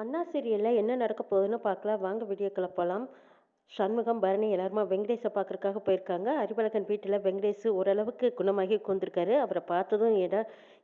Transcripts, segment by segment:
அண்ணா சீரியலில் என்ன நடக்க போகுதுன்னு பார்க்கலாம். வாங்க வீடியோக்குள்ளே போகலாம் சண்முகம் பரணி எல்லாருமா வெங்கடேஷை பார்க்கறக்காக போயிருக்காங்க. அறிவழகன் வீட்டில் வெங்கடேஷ் ஓரளவுக்கு குணமாகி உட்காந்துருக்காரு அவரை பார்த்ததும் ஏடா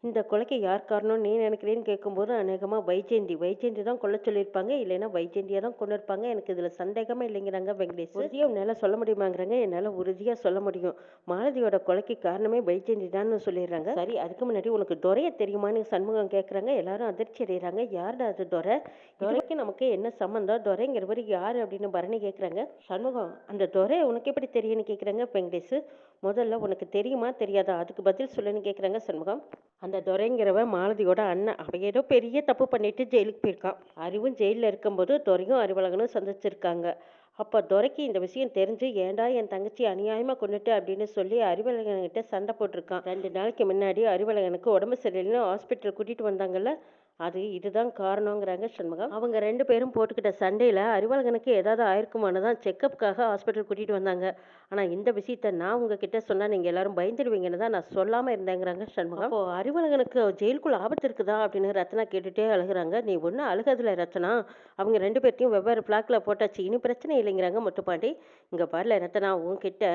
இந்த கொலைக்கு யார் காரணம்? நீ நினைக்கிறேன்னு கேட்கும்போது அநேகமாக வைஜெயந்தி. வைஜெயந்தி தான் கொல்ல சொல்லியிருப்பாங்க. இல்லைன்னா வைஜெயந்தியாக தான் கொண்டு இருப்பாங்க எனக்கு இதில் சந்தேகமே இல்லைங்கிறாங்க வெங்கடேஷ் உறுதியாக என்னால் சொல்ல முடியுமாங்கிறாங்க. என்னால் உறுதியாக சொல்ல முடியும். மாலதியோட கொலைக்கு காரணமே வைஜெயந்தி தான் சொல்லிடுறாங்க. சரி அதுக்கு முன்னாடி உனக்கு துரைய தெரியுமான்னு சண்முகம் கேட்குறாங்க எல்லாரும் அதிர்ச்சி அடைகிறாங்க யாருடா அது துரை? துரைக்கு நமக்கு என்ன சம்மந்தம் துரைங்கிறவர் யார் அப்படின்னு பரணி கேட்குறாங்க சண்முகம் அந்த துறை உனக்கு எப்படி தெரியும்னு கேட்குறாங்க வெங்கடேஷ் முதல்ல உனக்கு தெரியுமா தெரியாதா? அதுக்கு பதில் சொல்லுன்னு கேட்குறாங்க சண்முகம். அந்த துறைங்கிறவ மாலதியோட அண்ணன். அவன் ஏதோ பெரிய தப்பு பண்ணிட்டு ஜெயிலுக்கு போயிருக்கான். அறிவும் ஜெயிலில் இருக்கும்போது துறையும் அறிவழகனும் சந்திச்சிருக்காங்க. அப்போ துரைக்கு இந்த விஷயம் தெரிஞ்சு ஏன்டா என் தங்கச்சி அநியாயமாக கொண்டுட்டு? அப்படின்னு சொல்லி அறிவழகன்கிட்ட சண்டை போட்டிருக்கான். ரெண்டு நாளைக்கு முன்னாடி அறிவழகனுக்கு உடம்பு சரியில்லைன்னு ஹாஸ்பிட்டல் கூட்டிகிட்டு வந்தாங்கல்ல அது இதுதான் காரணங்கிறாங்க சண்முகம். அவங்க ரெண்டு பேரும் போட்டுக்கிட்ட சண்டையில் அறிவாளகனுக்கு ஏதாவது ஆயிருக்குமானு தான் செக்கப்புக்காக ஹாஸ்பிட்டல் கூட்டிகிட்டு வந்தாங்க. ஆனால் இந்த விஷயத்த நான் உங்ககிட்ட சொன்னால் நீங்கள் எல்லாரும் பயந்துடுவீங்கன்னு தான் நான் சொல்லாமல் இருந்தேங்கிறாங்க சண்முகம். அப்போ அறிவாளகனுக்கு ஜெயிலுக்குள்ள ஆபத்து இருக்குதா அப்படின்னு ரத்னா கேட்டுட்டே அழுகுறாங்க. நீ ஒன்றும் அழுகதில்ல ரத்னா. அவங்க ரெண்டு பேர்த்தையும் வெவ்வேறு பிளாக்கில் போட்டாச்சு. இனி பிரச்சனை இல்லைங்கிறாங்க முத்துப்பாண்டி. இங்கே பாருல ரத்னா உன்கிட்ட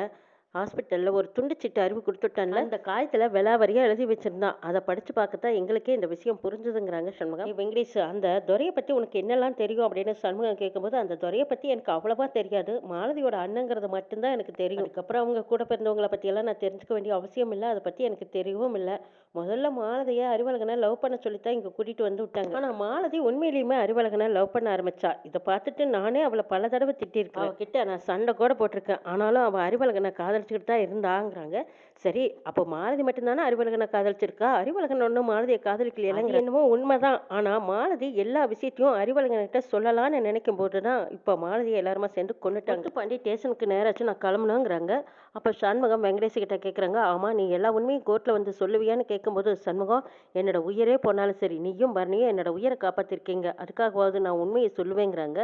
ஹாஸ்பிட்டலில் ஒரு துண்டு சீட்டு அறிவு கொடுத்துட்டான்ல. அந்த காயத்தில் விலாவரியாக எழுதி வச்சிருந்தான். அதை படித்து பார்க்கத்தான் எங்களுக்கே இந்த விஷயம் புரிஞ்சுதுங்கிறாங்க சண்முகம். வெங்கடேஷ் அந்த துரையை பற்றி உனக்கு என்னெல்லாம் தெரியும் அப்படின்னு சண்முகம் கேட்கும்போது அந்த துரையை பற்றி எனக்கு அவ்வளவா தெரியாது. மாலதியோட அண்ணங்கிறது மட்டும்தான் எனக்கு தெரியும். அதுக்கப்புறம் அவங்க கூட பிறந்தவங்களை பற்றியெல்லாம் நான் தெரிஞ்சுக்க வேண்டிய அவசியம் இல்லை. அதை பற்றி எனக்கு தெரியவும் இல்லை. முதல்ல மாலதியை அறிவழகனை லவ் பண்ண சொல்லித்தான் இங்கே கூட்டிகிட்டு வந்து விட்டாங்க. ஆனால் மாலதி உண்மையிலேயுமே அறிவழகனை லவ் பண்ண ஆரம்பிச்சா. இதை பார்த்துட்டு நானே அவளை பல தடவை திட்டிருக்கேன் அவகிட்ட நான் சண்டை கூட போட்டிருக்கேன். ஆனாலும் அவள் அறிவழகனை காதலிச்சுக்கிட்டு தான் இருந்தாங்கிறாங்க. சரி அப்போ மாலதி மட்டும்தானே அறிவழகனை காதலிச்சிருக்கா? அறிவழகன் ஒன்றும் மாலதியை காதலிக்கலையலங்க என்னமோ உண்மைதான். ஆனால் மாலதி எல்லா விஷயத்தையும் அறிவழகன்கிட்ட சொல்லலாம்னு நினைக்கும் போது தான் இப்போ மாலதியை எல்லாருமா சேர்ந்து கொண்டுட்டாங்க பாண்டி ஸ்டேஷனுக்கு நேராச்சும் நான் கிளம்பணுங்கிறாங்க அப்போ சண்முகம் வெங்கடேஷ் கிட்ட கேட்குறாங்க ஆமாம் நீ எல்லா உண்மையும் கோர்ட்டில் வந்து சொல்லுவியான்னு கேட்கும்போது சண்முகம் என்னோட உயிரே போனாலும் சரி நீயும் பரணியும் என்னோட உயிரை காப்பாற்றிருக்கீங்க அதுக்காகவாவது நான் உண்மையை சொல்லுவேங்கிறாங்க.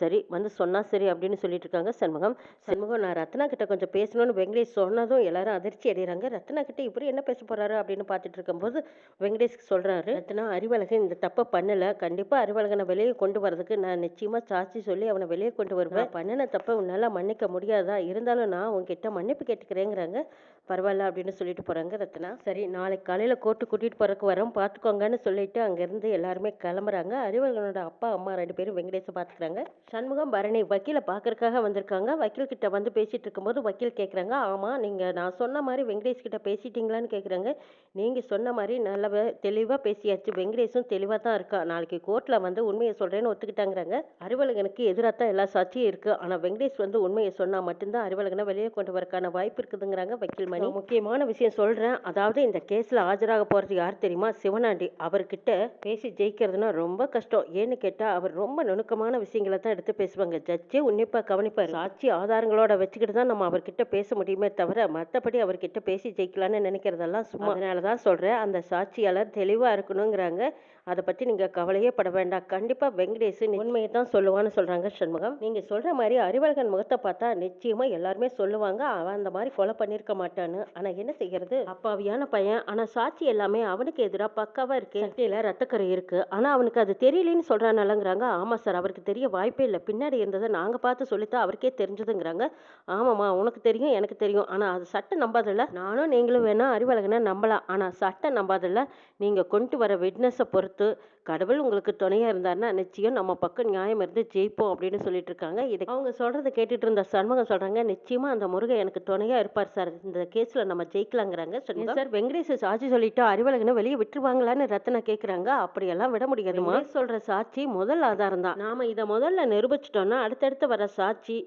சரி வந்து சொன்னா சரி அப்படின்னு சொல்லிட்டு இருக்காங்க சண்முகம். சண்முகம் நான் ரத்னா கிட்ட கொஞ்சம் பேசணும்னு வெங்கடேஷ் சொன்னதும் எல்லாரும் அதிர்ச்சி அடைகிறாங்க ரத்னா கிட்ட இப்படி என்ன பேச போறாரு அப்படின்னு பார்த்துட்டு இருக்கும்போது வெங்கடேஷ் சொல்றாரு ரத்னா அறிவழகன் இந்த தப்பை பண்ணல. கண்டிப்பா அறிவழகனை வெளியே கொண்டு வரதுக்கு நான் நிச்சயமா சாட்சி சொல்லி அவனை வெளியே கொண்டு வருவேன். பண்ணின தப்பை உன்னால மன்னிக்க முடியாதா? இருந்தாலும் நான் உன்கிட்ட மன்னிப்பு கேட்டுக்கிறேங்கிறாங்க. பரவாயில்ல அப்படின்னு சொல்லிட்டு போறாங்க ரத்னா. சரி நாளைக்கு காலையில கோர்ட்டு கூட்டிட்டு போகிறக்கு வரோம் பார்த்துக்கோங்கன்னு சொல்லிட்டு அங்கிருந்து எல்லாருமே கிளம்புறாங்க. அறிவர்களோட அப்பா அம்மா ரெண்டு பேரும் வெங்கடேஷை பார்த்துக்கிறாங்க சண்முகம் பரணி வக்கீலை பார்க்குறக்காக வந்திருக்காங்க. வக்கீல் கிட்ட வந்து பேசிட்டு இருக்கும்போது வக்கீல் கேட்குறாங்க ஆமாம் நீங்கள் நான் சொன்ன மாதிரி வெங்கடேஷ் கிட்ட பேசிட்டீங்களான்னு கேட்குறாங்க நீங்கள் சொன்ன மாதிரி நல்ல தெளிவாக பேசியாச்சு. வெங்கடேஷும் தெளிவாக தான் இருக்கா. நாளைக்கு கோர்ட்டில் வந்து உண்மையை சொல்கிறேன்னு ஒத்துக்கிட்டாங்கிறாங்க. அறிவலகனுக்கு எதிராக தான் எல்லா சாட்சியும் இருக்குது ஆனால் வெங்கடேஷ் வந்து உண்மையை சொன்னால் மட்டும்தான் அறிவலகனை வெளியே கொண்டு வரக்கான வாய்ப்பு இருக்குதுங்கிறாங்க வக்கீல் மணி. முக்கியமான விஷயம் சொல்கிறேன் அதாவது இந்த கேஸில் ஆஜராக போகிறது யார் தெரியுமா? சிவனாண்டி. அவர்கிட்ட பேசி ஜெயிக்கிறதுனா ரொம்ப கஷ்டம். ஏன்னு கேட்டால் அவர் ரொம்ப நுணுக்கமான விஷயங்களை தான் எடுத்து பேசுவாங்க. ஜட்ஜே உன்னிப்பாக கவனிப்பார். சாட்சி ஆதாரங்களோட வச்சுக்கிட்டு தான் நம்ம அவர்கிட்ட பேச முடியுமே தவிர மற்றபடி அவர்கிட்ட பேசி ஜெயிக்கலாம்னு நினைக்கிறதெல்லாம் சும்மா. அதனால தான் சொல்கிறேன் அந்த சாட்சியாளர் தெளிவாக இருக்கணுங்கிறாங்க. அதை பற்றி நீங்கள் கவலையே பட வேண்டாம். கண்டிப்பாக வெங்கடேஷ் உண்மையை தான் சொல்லுவான்னு சொல்கிறாங்க சண்முகம். நீங்கள் சொல்கிற மாதிரி அறிவழகன் முகத்தை பார்த்தா நிச்சயமாக எல்லாருமே சொல்லுவாங்க. அவன் அந்த மாதிரி கொலை பண்ணியிருக்க மாட்டான்னு. ஆனால் என்ன செய்கிறது அப்பாவியான பையன். ஆனால் சாட்சி எல்லாமே அவனுக்கு எதிராக பக்காவாக இருக்கு. சட்டையில் ரத்தக்கரை இருக்கு. ஆனால் அவனுக்கு அது தெரியலன்னு சொல்கிறானாலங்கிறாங்க ஆமாம் சார் அவருக்கு தெரிய வாய்ப்பே இல்லை. பின்னாடி இருந்ததை நாங்கள் பார்த்து சொல்லித்தான் அவருக்கே தெரிஞ்சதுங்கிறாங்க. ஆமாம்மா உனக்கு தெரியும் எனக்கு தெரியும். ஆனால் அது சட்டம் நம்பாதில்ல. நானும் நீங்களும் வேணால் அறிவழகனை நம்பலாம். ஆனால் சட்டம் நம்பாதில்ல. நீங்கள் கொண்டு வர விட்னஸை பொறுத்து போட்டு கடவுள் உங்களுக்கு துணையாக இருந்தாருன்னா நிச்சயம் நம்ம பக்கம் நியாயம் இருந்து ஜெயிப்போம் அப்படின்னு சொல்லிட்டு இருக்காங்க இது அவங்க சொல்கிறத கேட்டுட்டு இருந்த சண்முகம் சொல்கிறாங்க நிச்சயமாக அந்த முருகன் எனக்கு துணையாக இருப்பார் சார். இந்த கேஸில் நம்ம ஜெயிக்கலாங்கிறாங்க சார் வெங்கடேஷ் சாட்சி சொல்லிட்டு அறிவழகனை வெளியே விட்டுருவாங்களான்னு ரத்னா கேட்குறாங்க அப்படியெல்லாம் விட முடியாதுமா சொல்கிற சாட்சி முதல் ஆதாரம் தான். நாம் இதை முதல்ல நிரூபிச்சிட்டோம்னா அடுத்தடுத்து வர சாட்சி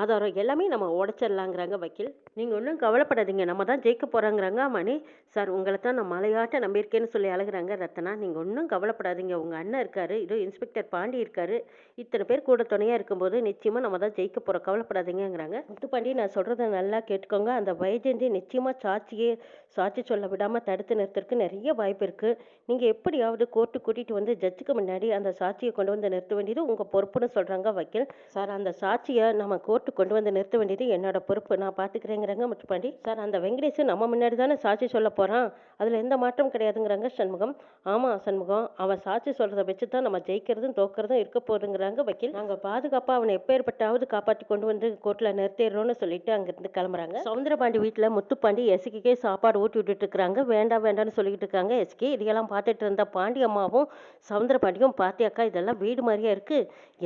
ஆதாரம் எல்லாமே நம்ம உடச்சிடலாங்கிறாங்க வக்கீல். நீங்கள் ஒன்றும் கவலைப்படாதீங்க நம்ம தான் ஜெயிக்க போகிறாங்கிறாங்க மணி. சார் உங்களை தான் நான் மலையாட்ட நம்பியிருக்கேன்னு சொல்லி அழகுறாங்க ரத்னா நீங்கள் ஒன்றும் கவலைப்படாதீங்க. இங்கே உங்கள் அண்ணன் இருக்கார் இதோ இன்ஸ்பெக்டர் பாண்டி இருக்கார் இத்தனை பேர் கூட துணையாக இருக்கும்போது நிச்சயமாக நம்ம தான் ஜெயிக்க போகிறோம் கவலைப்படாதீங்கங்கிறாங்க. முத்துப்பாண்டி நான் சொல்கிறத நல்லா கேட்டுக்கோங்க. அந்த வைஜெயந்தி நிச்சயமாக சாட்சியே சாட்சி சொல்ல விடாமல் தடுத்து நிறுத்துறதுக்கு நிறைய வாய்ப்பு இருக்குது நீங்கள் எப்படியாவது கோர்ட்டு கூட்டிகிட்டு வந்து ஜட்ஜுக்கு முன்னாடி அந்த சாட்சியை கொண்டு வந்து நிறுத்த வேண்டியது உங்கள் பொறுப்புன்னு சொல்கிறாங்க வக்கீல். சார் அந்த சாட்சியை நம்ம கோர்ட்டு கொண்டு வந்து நிறுத்த வேண்டியது என்னோட பொறுப்பு. நான் பார்த்துக்கிறேங்கிறாங்க முத்துப்பாண்டி சார் அந்த வெங்கடேஷ் நம்ம முன்னாடி தானே சாட்சி சொல்ல போகிறான் அதில் எந்த மாற்றம் கிடையாதுங்கிறாங்க சண்முகம். ஆமாம் சண்முகம். அவன் சாட்சி சாட்சி சொல்கிறத வச்சு தான் நம்ம ஜெயிக்கிறதும் தோக்கிறதும் இருக்க போகுதுங்கிறாங்க வக்கீல். நாங்கள் பாதுகாப்பாக அவனை எப்பேற்பட்டாவது காப்பாற்றி கொண்டு வந்து கோர்ட்டில் நிறுத்திடுறோம்னு சொல்லிட்டு அங்கேருந்து கிளம்புறாங்க. சவுந்தரபாண்டி வீட்டில் முத்துப்பாண்டி எஸ்கிக்கே சாப்பாடு ஊட்டி விட்டுட்டு இருக்காங்க வேண்டாம் வேண்டாம்னு சொல்லிட்டு இருக்காங்க எஸ்கி. இதையெல்லாம் பார்த்துட்டு இருந்த பாண்டி அம்மாவும் சவுந்தரபாண்டியும் பாத்தியாக்கா இதெல்லாம் வீடு மாதிரியா இருக்கு.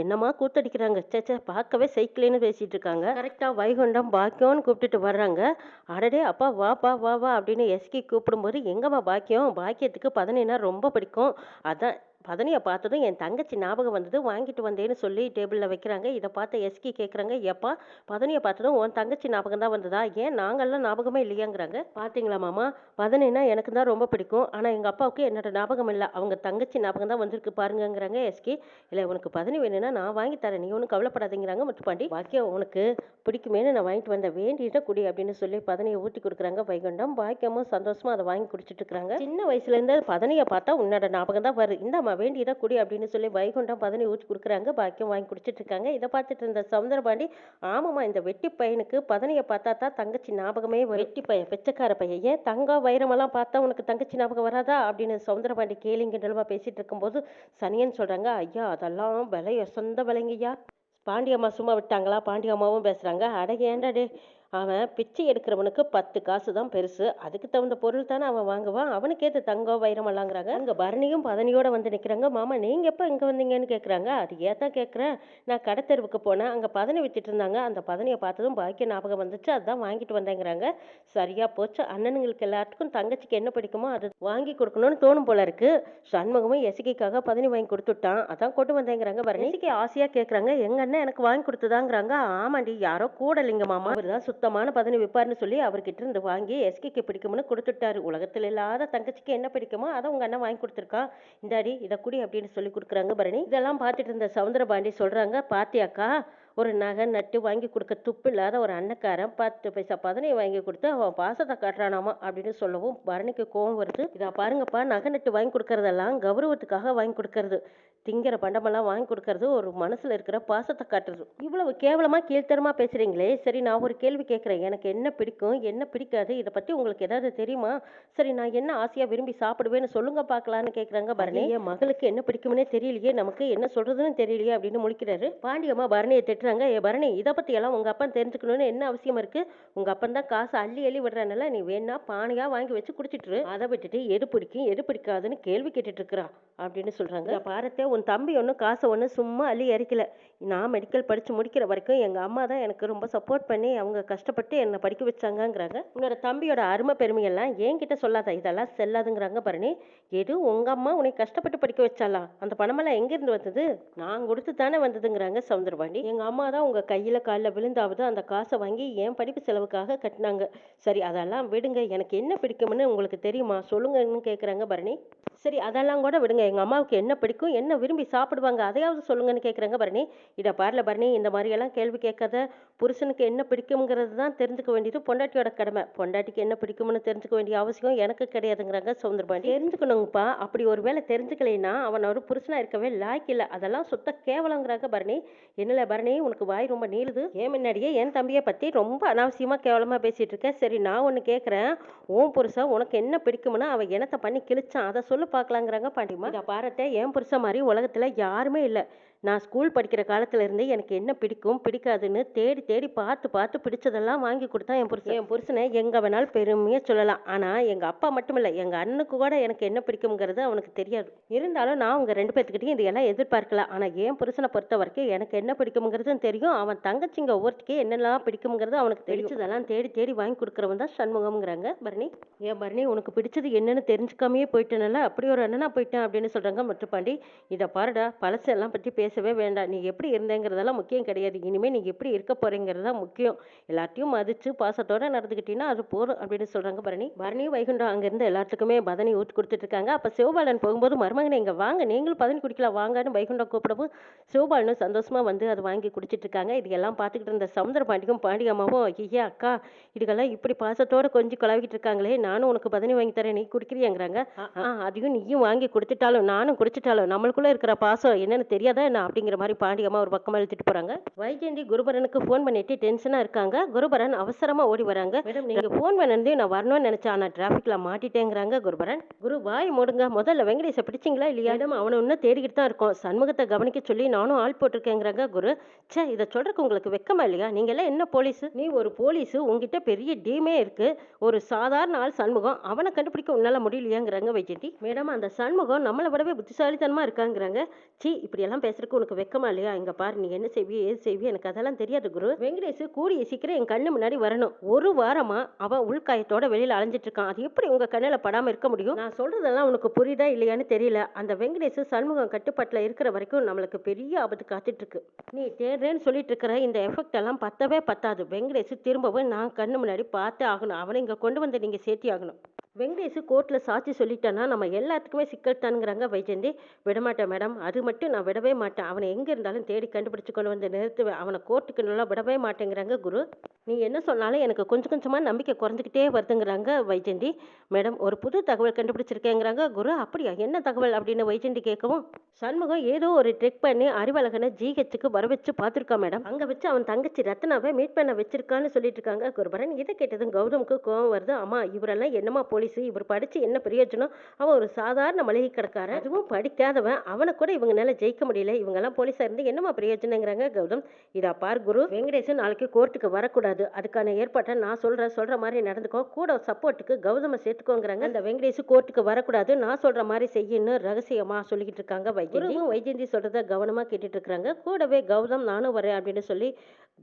என்னம்மா கூத்தடிக்கிறாங்க? சேச்சே பார்க்கவே சைக்கிளேன்னு பேசிட்டு இருக்காங்க. கரெக்டாக வைகுண்டம் பாக்கியம்னு கூப்பிட்டுட்டு வர்றாங்க. அடடே அப்பா வாப்பா வா வா அப்படின்னு எஸ்கி கூப்பிடும்போது எங்கம்மா பாக்கியம்? பாக்கியத்துக்கு பதினேனா ரொம்ப பிடிக்கும். அதான் பதனியை பார்த்ததும் என் தங்கச்சி ஞாபகம் வந்தது. வாங்கிட்டு வந்தேன்னு சொல்லி டேபிளில் வைக்கிறாங்க. இதை பார்த்த எஸ்கி கேட்குறாங்க எப்பா பதனியை பார்த்ததும் உன் தங்கச்சி ஞாபகம் தான் வந்ததா? ஏன் நாங்கள்லாம் ஞாபகமே இல்லையாங்கிறாங்க. பார்த்தீங்களா மாமா? பதனினா எனக்கு தான் ரொம்ப பிடிக்கும். ஆனால் எங்கள் அப்பாவுக்கு என்னோட ஞாபகம் இல்லை. அவங்க தங்கச்சி ஞாபகம் தான் வந்திருக்கு பாருங்கங்கிறாங்க எஸ்கி இல்லை உனக்கு பதனி வேணும்னா நான் வாங்கி தரேன். நீ ஒன்றும் கவலைப்படாதீங்கிறாங்க மட்டுப்பாண்டி வாக்கியம் உனக்கு பிடிக்குமேனு நான் வாங்கிட்டு வந்தேன். வேண்டிட்டு குடி அப்படின்னு சொல்லி பதனியை ஊற்றி கொடுக்குறாங்க. வைகுண்டம் வாக்கியமும் சந்தோஷமாக அதை வாங்கி குடிச்சிட்டு இருக்கிறாங்க. சின்ன வயசுலேருந்து பதனியை பார்த்தா உன்னோட ஞாபகம் தான் வரும். இந்தாம்மா வேண்டியதா குடி அப்படின்னு சொல்லி வைகுண்டம் பதனி ஊற்றி கொடுக்குறாங்க. பாக்கியம் வாங்கி குடிச்சிட்டு இருக்காங்க இதை பார்த்துட்டு இருந்த சவுந்தரபாண்டி ஆமாம்மா இந்த வெட்டி பையனுக்கு பதனியை பார்த்தா தான் தங்கச்சி ஞாபகமே வெட்டி பையன் பிச்சைக்கார பையன். ஏன் தங்கம் வைரமெல்லாம் பார்த்தா உனக்கு தங்கச்சி ஞாபகம் வராதா? அப்படின்னு சவுந்தரபாண்டி கேலிங்க நிலவா பேசிட்டு இருக்கும்போது சனியன் சொல்கிறாங்க ஐயா அதெல்லாம் விலை சொந்த விலைங்கய்யா. பாண்டியம்மா சும்மா விட்டாங்களா? பாண்டியம்மாவும் பேசுகிறாங்க அட ஏன்டா டே அவன் பிச்சை எடுக்கிறவனுக்கு பத்து காசு தான் பெருசு. அதுக்கு தகுந்த பொருள் தானே அவன் வாங்குவான். அவனுக்கு ஏற்ற தங்கம் வைரமெல்லாங்கிறாங்க அங்கே பரணியும் பதனியோட வந்து நிற்கிறாங்க மாமா நீங்கள் எப்போ இங்கே வந்தீங்கன்னு கேட்குறாங்க அது ஏத்தான் கேட்குறேன் நான் கடத்தெருவுக்கு போனேன். அங்கே பதனி வித்துட்டு இருந்தாங்க. அந்த பதனியை பார்த்ததும் பாக்கிய ஞாபகம் வந்துச்சு. அதான் வாங்கிட்டு வந்தேங்கிறாங்க. சரியா போச்சு. அண்ணனுங்களுக்கு எல்லாத்துக்கும் தங்கச்சிக்கு என்ன பிடிக்குமோ அது வாங்கி கொடுக்கணும்னு தோணும் போல இருக்கு. சண்முகமும் எசிகைக்காக பதனி வாங்கி கொடுத்துட்டான். அதான் கொண்டு வந்தேங்கிறாங்க பரணி. எசிகை ஆசையாக கேட்குறாங்க எங்கள் அண்ணன் எனக்கு வாங்கி கொடுத்ததாங்கிறாங்க. ஆமாண்டி யாரோ கூட இல்லைங்க மாமா. அவர் தான் சுத்தமான பதனி விற்பார்னு சொல்லி அவர்கிட்ட இருந்து வாங்கி எஸ்கேக்கு பிடிக்கும்னு கொடுத்துட்டாரு. உலகத்தில் இல்லாத தங்கச்சிக்கு என்ன பிடிக்குமோ அதை உங்க அண்ணன் வாங்கி கொடுத்துருக்கான். இந்தாடி இதை குடி அப்படின்னு சொல்லி கொடுக்குறாங்க பரணி. இதெல்லாம் பார்த்துட்டு இருந்த சவுந்தரபாண்டி சொல்றாங்க பாத்தியாக்கா ஒரு நகை நட்டு வாங்கி கொடுக்க துப்பு இல்லாத ஒரு அன்னக்காரன் பத்து பைசா பதனையை வாங்கி கொடுத்து அவன் பாசத்தை காட்டுறானாமா அப்படின்னு சொல்லவும் பரணிக்கு கோவம் வருது. இதை பாருங்கப்பா நகை நட்டு வாங்கி கொடுக்கறதெல்லாம் கௌரவத்துக்காக வாங்கி கொடுக்கறது. திங்கிற பண்டமெல்லாம் வாங்கி கொடுக்கறது ஒரு மனசுல இருக்கிற பாசத்தை காட்டுறது. இவ்வளவு கேவலமா கீழ்த்தரமா பேசுறீங்களே. சரி நான் ஒரு கேள்வி கேட்குறேன். எனக்கு என்ன பிடிக்கும் என்ன பிடிக்காது? இதை பத்தி உங்களுக்கு ஏதாவது தெரியுமா? சரி நான் என்ன ஆசையா விரும்பி சாப்பிடுவேன்னு சொல்லுங்க பார்க்கலான்னு கேட்குறாங்க பரணி. என் மகளுக்கு என்ன பிடிக்கும்னே தெரியலையே. நமக்கு என்ன சொல்றதுன்னு தெரியலையே அப்படின்னு முடிக்கிறாரு பாண்டியம்மா பரணியை திட்டுறாங்க ஏ பரணி இதை பற்றியெல்லாம் உங்கள் உங்க தெரிஞ்சுக்கணும்னு என்ன அவசியம் இருக்கு? உங்க அப்பன் தான் காசு அள்ளி அள்ளி விடுறனால நீ வேணா பானையாக வாங்கி வச்சு குடிச்சிட்டுரு. அதை விட்டுட்டு எது பிடிக்கும் எது பிடிக்காதுன்னு கேள்வி கேட்டுட்டு இருக்கிறா அப்படின்னு சொல்கிறாங்க பாரத்தே உன் தம்பி ஒன்றும் காசை ஒன்றும் சும்மா அள்ளி இறக்கல நான் மெடிக்கல் படித்து முடிக்கிற வரைக்கும் எங்கள் அம்மா தான் எனக்கு ரொம்ப சப்போர்ட் பண்ணி அவங்க கஷ்டப்பட்டு என்னை படிக்க வச்சாங்கங்கிறாங்க. உன்னோட தம்பியோட அருமை பெருமையெல்லாம் என்கிட்ட சொல்லாத இதெல்லாம் செல்லாதுங்கிறாங்க பரணி. எது உங்க அம்மா உன்னை கஷ்டப்பட்டு படிக்க வச்சாலாம் அந்த பணமெல்லாம் எங்கேருந்து வந்தது? நான் கொடுத்து தானே வந்ததுங்கிறாங்க சவுந்தரபாண்டி எங்கள் அம்மா தான் உங்கள் கையில் காலில் விழுந்தாவது அந்த காசை வாங்கி என் படிப்பு செலவுக்காக கட்டினாங்க. சரி அதெல்லாம் விடுங்க. எனக்கு என்ன பிடிக்கும்னு உங்களுக்கு தெரியுமா? சொல்லுங்கன்னு கேட்குறாங்க பரணி. சரி அதெல்லாம் கூட விடுங்க. எங்கள் அம்மாவுக்கு என்ன பிடிக்கும் என்ன விரும்பி சாப்பிடுவாங்க அதையாவது சொல்லுங்கன்னு கேட்குறாங்க பரணி. இதை பாரில் பரணி இந்த மாதிரியெல்லாம் கேள்வி கேட்காத புருஷனுக்கு என்ன பிடிக்குங்கிறது தான் தெரிஞ்சுக்க வேண்டியது பொண்டாட்டியோட கடமை. பொண்டாட்டிக்கு என்ன பிடிக்கும்னு தெரிஞ்சுக்க வேண்டிய அவசியம் எனக்கு கிடையாதுங்கிறாங்க சவுந்தரபாண்டி தெரிஞ்சுக்கணுங்கப்பா. அப்படி ஒரு வேளை தெரிஞ்சுக்கலைன்னா அவன் ஒரு புருஷனாக இருக்கவே லாய்க்கு இல்லை. அதெல்லாம் சுத்த கேவலங்கிறாங்க பரணி. என்னல பரணி? உனக்கு வாய் ரொம்ப நீளுது. ஏன் முன்னாடியே என் தம்பியை பத்தி ரொம்ப அனாவசியமா கேவலமா பேசிட்டு இருக்கேன் சரி நான் ஒன்று கேட்குறேன் உன் புருஷா உனக்கு என்ன பிடிக்கும்னா அவன் என்னத்தை பண்ணி கிழிச்சான். அதை சொல்லு பார்க்கலாங்கிறாங்க பாண்டிமா. இதை பாரத்தை என் புருஷன் மாதிரி உலகத்துல யாருமே இல்லை. நான் ஸ்கூல் படிக்கிற காலத்துல இருந்தே எனக்கு என்ன பிடிக்கும் பிடிக்காதுன்னு தேடி தேடி பார்த்து பார்த்து பிடிச்சதெல்லாம் வாங்கி கொடுத்தா என் புருஷன். என் புருஷனை எங்க வேணாலும் பெருமையா சொல்லலாம். ஆனா எங்க அப்பா மட்டும் இல்ல எங்க அண்ணனுக்கு கூட எனக்கு என்ன பிடிக்குங்கிறது அவனுக்கு தெரியாது. இருந்தாலும் நான் உங்க ரெண்டு பேர்த்துக்கிட்டையும் இதையெல்லாம் எதிர்பார்க்கல ஆனா என் புருஷனை பொறுத்த வரைக்கும் எனக்கு என்ன பிடிக்குங்கிறதும் தெரியும். அவன் தங்கச்சிங்க ஒவ்வொருத்துக்கே என்னெல்லாம் பிடிக்குங்கிறது அவனுக்கு தெரிஞ்சதெல்லாம் தேடி தேடி வாங்கி கொடுக்குறவன் தான் சண்முகம்ங்கிறாங்க பரணி. ஏன் பரணி உனக்கு பிடிச்சது என்னன்னு தெரிஞ்சுக்காமையே போயிட்டேனல அப்படி ஒரு அண்ணனா போயிட்டேன் அப்படின்னு சொல்றாங்க முத்துப்பாண்டி. இதை பாருடா பழசெல்லாம் பற்றி பேசவே வேண்டாம். நீ எப்படி இருந்தேங்கிறதெல்லாம் முக்கியம் கிடையாது. இனிமேல் நீ எப்படி இருக்க போறேங்கிறது தான் முக்கியம். எல்லாத்தையும் மதிச்சு பாசத்தோட நடந்துக்கிட்டீங்கன்னா அது போதும் அப்படின்னு சொல்றாங்க பரணி. பரணி வைகுண்டம் அங்கேருந்து எல்லாத்துக்குமே பதனி ஊற்றி கொடுத்துட்டு இருக்காங்க. அப்போ சிவபாலன் போகும்போது மருமகனை இங்கே வாங்க. நீங்களும் பதனி குடிக்கலாம். வாங்கன்னு வைகுண்டம் கூப்பிடவும் சிவபாலனும் சந்தோஷமா வந்து அதை வாங்கி குடிச்சிட்டு இருக்காங்க. இதெல்லாம் பார்த்துக்கிட்டு இருந்த சமுத்திர பாண்டியும் பாண்டியம்மாவும் ஐயா அக்கா இதுக்கெல்லாம் இப்படி பாசத்தோட கொஞ்சம் குழவிக்கிட்டு இருக்காங்களே. நானும் உனக்கு பதனி வாங்கி தரேன். நீ குடிக்கிறியாங்கிறாங்க. ஆ அதையும் நீயும் வாங்கி கொடுத்துட்டாலும் நானும் குடிச்சிட்டாலும் நம்மளுக்குள்ள இருக்கிற பாசம் என்னன்னு தெரியாதா? என்ன நான் அப்படிங்கிற மாதிரி பாண்டியம்மா ஒரு பக்கமாக இழுத்துட்டு போகிறாங்க வைஜெயந்தி குருபரனுக்கு ஃபோன் பண்ணிட்டு டென்ஷனாக இருக்காங்க. குருபரன் அவசரமாக ஓடி வராங்க. மேடம் நீங்கள் ஃபோன் பண்ணது நான் வரணும்னு நினச்சேன். ஆனால் டிராஃபிக்கில் மாட்டிட்டேங்கிறாங்க குருபரன். குரு வாய் மூடுங்க. முதல்ல வெங்கடேஷை பிடிச்சிங்களா இல்லையா? மேடம் அவனை இன்னும் தேடிக்கிட்டு தான் இருக்கோம். சண்முகத்தை கவனிக்க சொல்லி நானும் ஆள் போட்டிருக்கேங்கிறாங்க குரு. ச்சே இதை சொல்றதுக்கு உங்களுக்கு வெக்கமா இல்லையா? நீங்க எல்லாம் என்ன போலீஸ் நீ ஒரு போலீஸ் உங்ககிட்ட பெரிய டீமே இருக்கு. ஒரு சாதாரண ஆள் சண்முகம் அவனை கண்டுபிடிக்க உன்னால முடியலையாங்கிறாங்க வைஜெயந்தி மேடம் அந்த சண்முகம் நம்மளை விடவே புத்திசாலித்தனமா இருக்காங்கிறாங்க. சி இப்படி எல்லாம் பேசுறதுக்கு உனக்கு வெக்கமா இல்லையா? இங்க பாரு நீ என்ன செய்வியோ ஏது செய்வியோ எனக்கு அதெல்லாம் தெரியாது குரு. வெங்கடேஷ் கூடிய சீக்கிரம் என் கண்ணு முன்னாடி வரணும். ஒரு வாரமா அவன் உள்காயத்தோட வெளியில அலைஞ்சிட்டு இருக்கான். அது எப்படி உங்க கண்ணில படாம இருக்க முடியும்? நான் சொல்றதெல்லாம் உனக்கு புரியுதா இல்லையான்னு தெரியல. அந்த வெங்கடேஷ் சண்முகம் கட்டுப்பாட்டில் இருக்கிற வரைக்கும் நம்மளுக்கு பெரிய ஆபத்து காத்துட்டு இருக்கு. நீ தேடுறேன்னு சொல்லிட்டு இருக்கிற இந்த எஃபெக்ட் எல்லாம் பத்தவே பத்தாது. வெங்கடேஷ் திரும்பவும் நான் கண்ணு முன்னாடி பார்த்தே ஆகணும். அவனை இங்க கொண்டு வந்து நீங்க சேர்த்தி ஆகணும். வெங்கடேஷ் கோர்ட்டில் சாட்சி சொல்லிட்டானா நம்ம எல்லாத்துக்குமே சிக்கல் தானுங்கிறாங்க வைஜெயந்தி. விடமாட்டேன் மேடம். அது மட்டும் நான் விடவே மாட்டேன். அவனை எங்கே இருந்தாலும் தேடி கண்டுபிடிச்சு கொண்டு வந்து நிறுத்துவேன். அவனை கோர்ட்டுக்கு நல்லா விடவே மாட்டேங்கிறாங்க குரு. நீ என்ன சொன்னாலும் எனக்கு கொஞ்சம் கொஞ்சமாக நம்பிக்கை குறைஞ்சிக்கிட்டே வருதுங்கிறாங்க வைஜெண்டி. மேடம் ஒரு புது தகவல் கண்டுபிடிச்சிருக்கேங்கிறாங்க குரு. அப்படியா? என்ன தகவல் அப்படின்னு வைஜெண்டி கேட்கவும் சண்முகம் ஏதோ ஒரு ட்ரிக் பண்ணி அறிவழகனை ஜிஹெச்சுக்கு வர வச்சு பார்த்துருக்கான் மேடம். அங்கே வச்சு அவன் தங்கச்சி ரத்னாவை மீட் பண்ண வச்சிருக்கான்னு சொல்லிட்டு இருக்காங்க குருபரன். இதை கேட்டதும் கௌதமுக்கு கோவம் வருது. அம்மா இவரெல்லாம் என்னம்மா போலீஸ் இவர் படிச்சு என்ன பிரயோஜனம்? அவன் ஒரு சாதாரண மளிகை கடைக்காரன். அதுவும் படிக்காதவன். அவனை கூட இவங்கனால ஜெயிக்க முடியல. இவங்கெல்லாம் போலீஸா இருந்து என்னம்மா பிரயோஜனங்கிறாங்க கௌதம். இதா பார் குரு. வெங்கடேசன் நாளைக்கு கோர்ட்டுக்கு வரக்கூடாது. அதுக்கான ஏற்பாட்டை நான் சொல்றேன் சொல்ற மாதிரி நடந்துக்கோ. கூட சப்போர்ட்டுக்கு கௌதம சேர்த்துக்கோங்கிறாங்க. அந்த வெங்கடேஷ் கோர்ட்டுக்கு வரக்கூடாது. நான் சொல்ற மாதிரி செய்யணும் ரகசியமா சொல்லிக்கிட்டு இருக்காங்க வைஜெயந்தி. வைஜெயந்தி சொல்கிறத கவனமா கேட்டுட்டு இருக்காங்க கூடவே கௌதம் நானும் வரேன் அப்படின்னு சொல்லி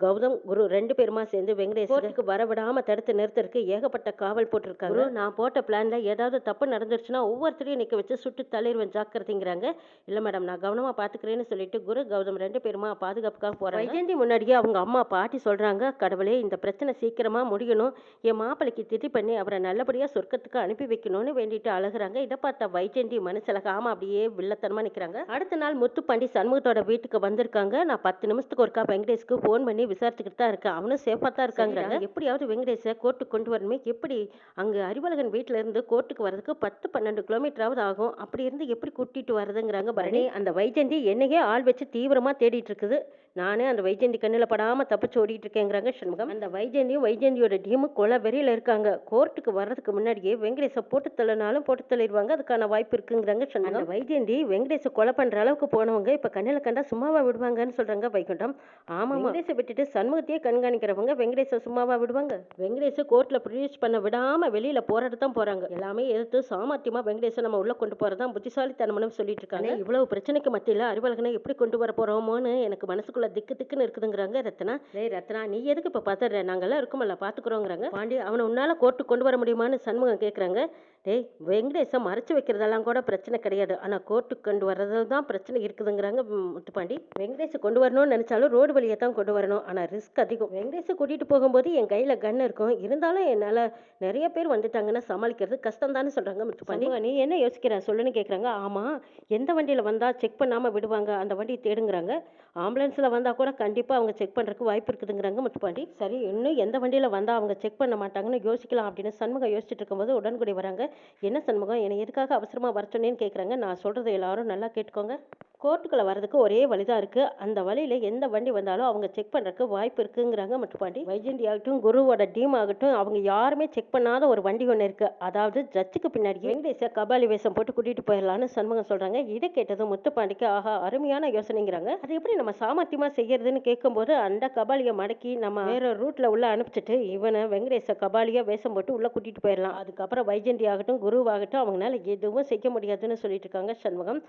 கௌதம் குரு ரெண்டு பேருமா சேர்ந்து வெங்கடேஸ்வருக்கு வர விடாம தடுத்து நிறுத்தறதுக்கு ஏகப்பட்ட காவல் போட்டிருக்காங்க. நான் போட்ட பிளான்ல ஏதாவது தப்பு நடந்துருச்சுன்னா ஒவ்வொருத்தரையும் நிக்க வச்சு சுட்டு தள்ளிடுவேன் ஜாக்கிரதைங்கிறாங்க. இல்ல மேடம் நான் கவனமா பாத்துக்கிறேன்னு சொல்லிட்டு குரு கௌதம் ரெண்டு பேருமா பாதுகாப்புக்காக போறாங்க. வைஜெயந்தி முன்னாடியே அவங்க அம்மா பாட்டி சொல்றாங்க கடவுளே இந்த பிரச்சனை சீக்கிரமா முடியணும். என் மாப்பிளைக்கு திதி பண்ணி அவரை நல்லபடியா சொர்க்கத்துக்கு அனுப்பி வைக்கணும்னு வேண்டிட்டு அழுகுறாங்க. இதை பார்த்த வைஜெயந்தி மனசுல ஆமா அப்படியே வில்லத்தனமா நிக்கிறாங்க. அடுத்த நாள் முத்துப்பாண்டி சண்முகத்தோட வீட்டுக்கு வந்திருக்காங்க. நான் பத்து நிமிஷத்துக்கு ஒருக்கா வெங்கடேஷ்க்கு ஃபோன் பண்ணி விசாரிச்சுக்கிட்டு தான் இருக்கேன். அவனும் சேஃபாக தான் இருக்காங்கிறாங்க. எப்படியாவது வெங்கடேஷை கோர்ட்டுக்கு கொண்டு வரணுமே. எப்படி அங்கே அறிவழகன் வீட்டில இருந்து கோர்ட்டுக்கு வர்றதுக்கு பத்து பன்னெண்டு கிலோமீட்டராவது ஆகும். அப்படி இருந்து எப்படி கூட்டிட்டு வர்றதுங்கிறாங்க பரணி அந்த வைஜந்தி என்னையே ஆள் வச்சு தீவிரமா தேடிட்டு இருக்குது. நானே அந்த வைஜந்தி கண்ணில் படாம தப்பிச்சு ஓடிட்டு இருக்கேங்கிறாங்க சண்முகம். அந்த வைஜந்தியும் வைஜந்தியோட டீமும் கொலை வெறியில இருக்காங்க. கோர்ட்டுக்கு வர்றதுக்கு முன்னாடியே வெங்கடேஷை போட்டு தள்ளினாலும் போட்டு தள்ளிடுவாங்க. அதுக்கான வாய்ப்பு இருக்குங்கிறாங்க சண்முகம். அந்த வைஜந்தி வெங்கடேஷை கொலை பண்ற அளவுக்கு போனவங்க இப்ப கண்ணில் கண்டா சும்மாவா விடுவாங்கன்னு சொல்றாங்க வைகுண்டம். ஆமா வெங்கடேஷை விட்டுட்டு சண்முகத்தையே கண்காணிக்கிறவங்க வெங்கடேஷை சும்மாவா விடுவாங்க? வெங்கடேஷை கோர்ட்ல ப்ரொடியூஸ் பண்ண விடாம வெளியில போராட தான் போறாங்க. எல்லாமே எதிர்த்து சாமர்த்தியமா வெங்கடேஷை நம்ம உள்ள கொண்டு போறதான் புத்திசாலித்தனம்னு சொல்லிட்டு இருக்காங்க. இவ்வளவு பிரச்சனைக்கு மத்தியில அறிவழகனை எப்படி கொண்டு வர போறோமோன்னு எனக்கு மனசுக்குள்ள திக்கு திக்குன்னு இருக்குதுங்கிறாங்க ரத்னா. டேய் ரத்னா நீ எதுக்கு இப்ப பதற நாங்கெல்லாம் இருக்கோம்ல பாத்துக்கிறோங்கிறாங்க. பாண்டி அவனை உன்னால கோர்ட்டுக்கு கொண்டு வர முடியுமான்னு சண்முகம் கேக்குறாங்க. டேய் வெங்கடேஷை மறைச்சு வைக்கிறதெல்லாம் கூட பிரச்சனை கிடையாது. ஆனா கோர்ட்டுக்கு கொண்டு வர்றதுல தான் பிரச்சனை இருக்குதுங்கிறாங்க முத்துப்பாண்டி. வெங்கடேஷை கொண்டு வரணும்னு நினைச்சாலும் ரோடு வழியை தான் கொண்டு வரணும். ஆனா ரிஸ்க் அதிகம். வெங்கடேஷை கூட்டிட்டு போகும்போது என் கையில கன் இருக்கும். இருந்தாலும் என்னால நிறைய பேர் வந்துட்டாங்கன்னா சமாளிக்கிறது கஷ்டம் தானே சொல்றாங்க முத்துப்பாண்டி நீ என்ன யோசிக்கிற? சொல்லுன்னு கேக்குறாங்க. ஆமா. எந்த வண்டியில வந்தா செக் பண்ணாம விடுவாங்க? அந்த வண்டியை தேடுங்கிறாங்க. ஆம்புலன்ஸ்ல வந்தா கூட கண்டிப்பா அவங்க செக் பண்றதுக்கு வாய்ப்பு இருக்குதுங்கிறாங்க முத்துப்பாண்டி சரி. இன்னும் எந்த வண்டியில வந்தா அவங்க செக் பண்ண மாட்டாங்கன்னு யோசிக்கலாம் அப்படின்னு சண்முகம் யோசிச்சுட்டு இருக்கும்போது உடன்குடி வராங்க. என்ன சண்முகம் என்னை எதுக்காக அவசரமா வர சொன்னேன்னு கேக்குறாங்க. நான் சொல்றதை எல்லாரும் நல்லா கேட்டுக்கோங்க. கோர்ட்டுக்குள்ள வர்றதுக்கு ஒரே வழிதான் இருக்கு. அந்த வழியில எந்த வண்டி வந்தாலும் அவங்க செக் பண்றதுக்கு வாய்ப்பு இருக்குங்கிறாங்க மட்டுப்பாண்டி வைஜெண்டி ஆகட்டும் குருவோட டீம் ஆகட்டும் அவங்க யாருமே செக் பண்ணாத ஒரு வண்டி ஒன்று இருக்கு. அதாவது ஜட்ஜுக்கு பின்னாடி வெங்கடேஷை கபாலி வேஷம் போட்டு கூட்டிட்டு போயிடலாம்னு சண்முகம் சொல்றாங்க. இதை கேட்டதும் முத்துப்பாண்டிக்கு ஆஹா அருமையான யோசனைங்கிறாங்க. அது எப்படி நம்ம சாமர்த்தியமா செய்யறதுன்னு கேட்கும்போது அந்த கபாலியை மடக்கி நம்ம வேற ரூட்ல உள்ள அனுப்பிச்சிட்டு இவனை வெங்கடேஷை கபாலியா வேஷம் போட்டு உள்ள கூட்டிட்டு போயிடலாம் அதுக்கப்புறம் வைஜெண்டி ஆகட்டும் குருவாகட்டும் அவங்களால எதுவும் செய்ய முடியாதுன்னு சொல்லிட்டு இருக்காங்க சண்முகம்.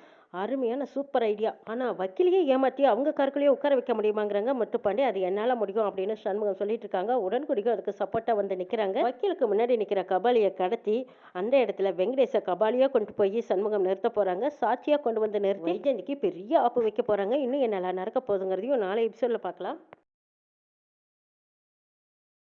அருமையான சூப்பர் ஐடியா. ஆனால் வக்கீலையே ஏமாற்றி அவங்க காருக்குள்ளேயே உட்கார வைக்க முடியுமாங்கிறாங்க முத்துப்பாண்டி. அது என்னால் முடியும் அப்படின்னு சண்முகம் சொல்லிட்டு இருக்காங்க. உடன்குடிக்கும் அதுக்கு சப்போர்ட்டாக வந்து நிற்கிறாங்க வக்கீலுக்கு முன்னாடி நிற்கிற கபாலியை கடத்தி அந்த இடத்துல வெங்கடேச கபாலியாக கொண்டு போய் சண்முகம் நிறுத்த போகிறாங்க சாட்சியாக கொண்டு வந்து நிறுத்தி ஜெயந்திக்கு பெரிய ஆப்பு வைக்க போகிறாங்க இன்னும் என்னெல்லாம் நடக்க போகுதுங்கிறதையும் நாளை எபிசோடில் பார்க்கலாம்.